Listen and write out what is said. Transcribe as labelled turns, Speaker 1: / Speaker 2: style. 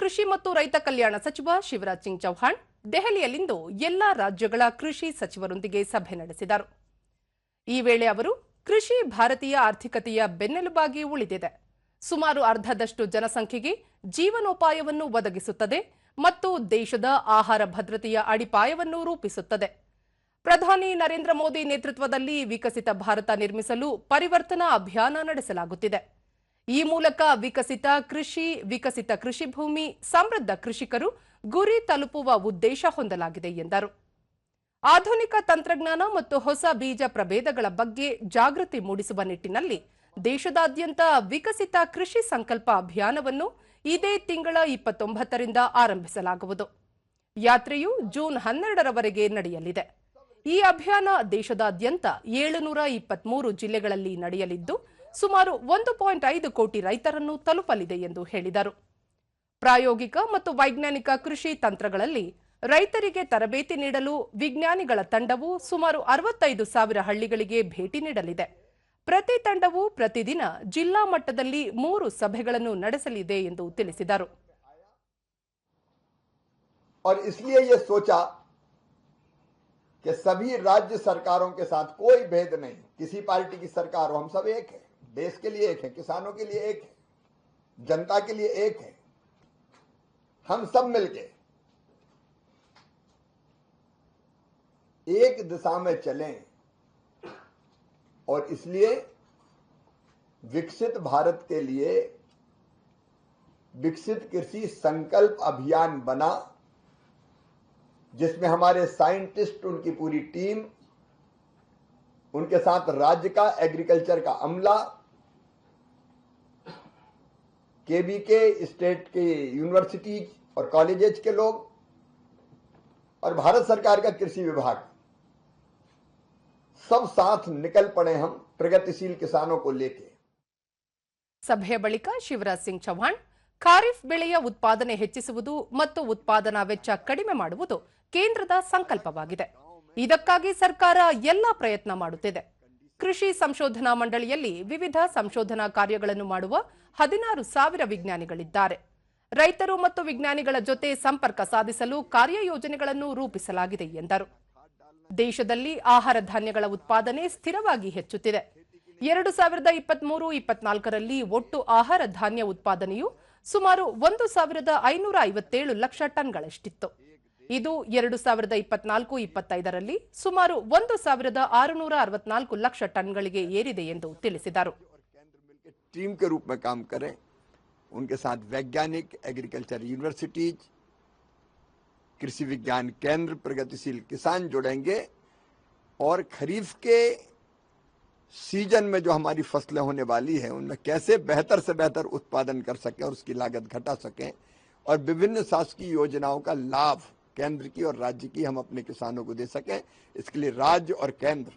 Speaker 1: ಕೃಷಿ ಮತ್ತು ರೈತ ಕಲ್ಯಾಣ ಸಚಿವ ಶಿವರಾಜ್ ಸಿಂಗ್ ಚೌಹಾಣ್ ದೆಹಲಿಯಲ್ಲಿಂದು ಎಲ್ಲಾ ರಾಜ್ಯಗಳ ಕೃಷಿ ಸಚಿವರೊಂದಿಗೆ ಸಭೆ ನಡೆಸಿದರು. ಈ ವೇಳೆ ಅವರು ಕೃಷಿ ಭಾರತೀಯ ಆರ್ಥಿಕತೆಯ ಬೆನ್ನೆಲುಬಾಗಿ ಉಳಿದಿದೆ. ಸುಮಾರು ಅರ್ಧದಷ್ಟು ಜನಸಂಖ್ಯೆಗೆ ಜೀವನೋಪಾಯವನ್ನು ಒದಗಿಸುತ್ತದೆ ಮತ್ತು ದೇಶದ ಆಹಾರ ಭದ್ರತೆಯ ಅಡಿಪಾಯವನ್ನು ರೂಪಿಸುತ್ತದೆ. ಪ್ರಧಾನಿ ನರೇಂದ್ರ ಮೋದಿ ನೇತೃತ್ವದಲ್ಲಿ ವಿಕಸಿತ ಭಾರತ ನಿರ್ಮಿಸಲು ಪರಿವರ್ತನಾ ಅಭಿಯಾನ ನಡೆಸಲಾಗುತ್ತಿದೆ. ಈ ಮೂಲಕ ವಿಕಸಿತ ಕೃಷಿ ವಿಕಸಿತ ಕೃಷಿ ಭೂಮಿ, ಸಮೃದ್ಧ ಕೃಷಿಕರು ಗುರಿ ತಲುಪುವ ಉದ್ದೇಶ ಹೊಂದಲಾಗಿದೆ ಎಂದರು. ಆಧುನಿಕ ತಂತ್ರಜ್ಞಾನ ಮತ್ತು ಹೊಸ ಬೀಜ ಪ್ರಭೇದಗಳ ಬಗ್ಗೆ ಜಾಗೃತಿ ಮೂಡಿಸುವ ನಿಟ್ಟಿನಲ್ಲಿ ದೇಶದಾದ್ಯಂತ ವಿಕಸಿತ ಕೃಷಿ ಸಂಕಲ್ಪ ಅಭಿಯಾನವನ್ನು ಇದೇ ತಿಂಗಳ ಇಪ್ಪತ್ತೊಂಬತ್ತರಿಂದ ಆರಂಭಿಸಲಾಗುವುದು. ಯಾತ್ರೆಯು ಜೂನ್ ಹನ್ನೆರಡರವರೆಗೆ ನಡೆಯಲಿದೆ. ಈ ಅಭಿಯಾನ ದೇಶದಾದ್ಯಂತ ಏಳುನೂರ ಇಪ್ಪತ್ಮೂರು ಜಿಲ್ಲೆಗಳಲ್ಲಿ ನಡೆಯಲಿದ್ದು ಸುಮಾರು ಒಂದು ಪಾಯಿಂಟ್ ಐದು ಕೋಟಿ ರೈತರನ್ನು ತಲುಪಲಿದೆ ಎಂದು ಹೇಳಿದರು ಪ್ರಾಯೋಗಿಕ ಮತ್ತು ವೈಜ್ಞಾನಿಕ ಕೃಷಿ ತಂತ್ರಗಳಲ್ಲಿ ರೈತರಿಗೆ ತರಬೇತಿ ನೀಡಲು ವಿಜ್ಞಾನಿಗಳ ತಂಡವು ಸುಮಾರು ಅರವತ್ತೈದು ಸಾವಿರ ಹಳ್ಳಿಗಳಿಗೆ ಭೇಟಿ ನೀಡಲಿದೆ ಪ್ರತಿ ತಂಡವು ಪ್ರತಿದಿನ ಜಿಲ್ಲಾ ಮಟ್ಟದಲ್ಲಿ ಮೂರು ಸಭೆಗಳನ್ನು ನಡೆಸಲಿದೆ ಎಂದು ತಿಳಿಸಿದರು
Speaker 2: और इसलिए ये सोचा कि सभी राज्य सरकारों के साथ कोई भेद नहीं किसी पार्टी की सरकार हो हम सब एक है देश के लिए एक है, किसानों के लिए एक है, जनता के लिए एक है। हम सब मिलके एक दिशा में चलें और इसलिए विकसित भारत के लिए विकसित कृषि संकल्प अभियान बना, जिसमें हमारे साइंटिस्ट उनकी पूरी टीम, उनके साथ राज्य का एग्रीकल्चर का अमला केबी के स्टेट के यूनिवर्सिटीज और कॉलेजेस के लोग और भारत सरकार का कृषि विभाग सब साथ निकल पड़े हम प्रगतिशील किसानों को लेके
Speaker 1: ಸಭೆಯ ಬಳಿಕ ಶಿವರಾಜ್ ಸಿಂಗ್ ಚೌಹಾಣ್ ಖಾರಿಫ್ ಬೆಳೆಯ ಉತ್ಪಾದನೆ ಹೆಚ್ಚಿಸುವುದು ಮತ್ತು ಉತ್ಪಾದನಾ ವೆಚ್ಚ ಕಡಿಮೆ ಮಾಡುವುದು ಕೇಂದ್ರದ ಸಂಕಲ್ಪವಾಗಿದೆ ಇದಕ್ಕಾಗಿ ಸರ್ಕಾರ ಎಲ್ಲಾ ಪ್ರಯತ್ನ ಮಾಡುತ್ತಿದೆ ಕೃಷಿ ಸಂಶೋಧನಾ ಮಂಡಳಿಯಲ್ಲಿ ವಿವಿಧ ಸಂಶೋಧನಾ ಕಾರ್ಯಗಳನ್ನು ಮಾಡುವ ಹದಿನಾರು ಸಾವಿರ ವಿಜ್ಞಾನಿಗಳಿದ್ದಾರೆ. ರೈತರು ಮತ್ತು ವಿಜ್ಞಾನಿಗಳ ಜೊತೆ ಸಂಪರ್ಕ ಸಾಧಿಸಲು ಕಾರ್ಯಯೋಜನೆಗಳನ್ನು ರೂಪಿಸಲಾಗಿದೆ ಎಂದರು. ದೇಶದಲ್ಲಿ ಆಹಾರ ಧಾನ್ಯಗಳ ಉತ್ಪಾದನೆ ಸ್ಥಿರವಾಗಿ ಹೆಚ್ಚುತ್ತಿದೆ. ಎರಡು ಸಾವಿರದ ಇಪ್ಪತ್ಮೂರು ಇಪ್ಪತ್ನಾಲ್ಕರಲ್ಲಿ ಒಟ್ಟು ಆಹಾರ ಧಾನ್ಯ ಉತ್ಪಾದನೆಯು ಸುಮಾರು ಒಂದು ಸಾವಿರದ ಐನೂರ ಐವತ್ತೇಳು ಲಕ್ಷ ಟನ್ಗಳಷ್ಟಿತ್ತು. ಇದು ಎರಡು ಸಾವಿರದ ಇಪ್ಪತ್ನಾಲ್ಕು ಇಪ್ಪತ್ತೈದರಲ್ಲಿ ಸುಮಾರು ಒಂದು ಸಾವಿರದ ಆರುನೂರ ಅರವತ್ನಾಲ್ಕು ಲಕ್ಷ ಟನ್ಗಳಿಗೆ ಏರಿದೆ ಎಂದು ತಿಳಿಸಿದರು
Speaker 2: टीम के रूप में काम करें उनके साथ वैज्ञानिक एग्रीकल्चर यूनिवर्सिटीज कृषि विज्ञान केंद्र प्रगतिशील किसान जुड़ेंगे और खरीफ के सीजन में जो हमारी फसलें होने वाली है उनमें कैसे बेहतर से बेहतर उत्पादन कर सकें और उसकी लागत घटा सकें और विभिन्न शासकीय योजनाओं का लाभ केंद्र की और राज्य की हम अपने किसानों को दे सकें। इसके लिए राज्य और केंद्र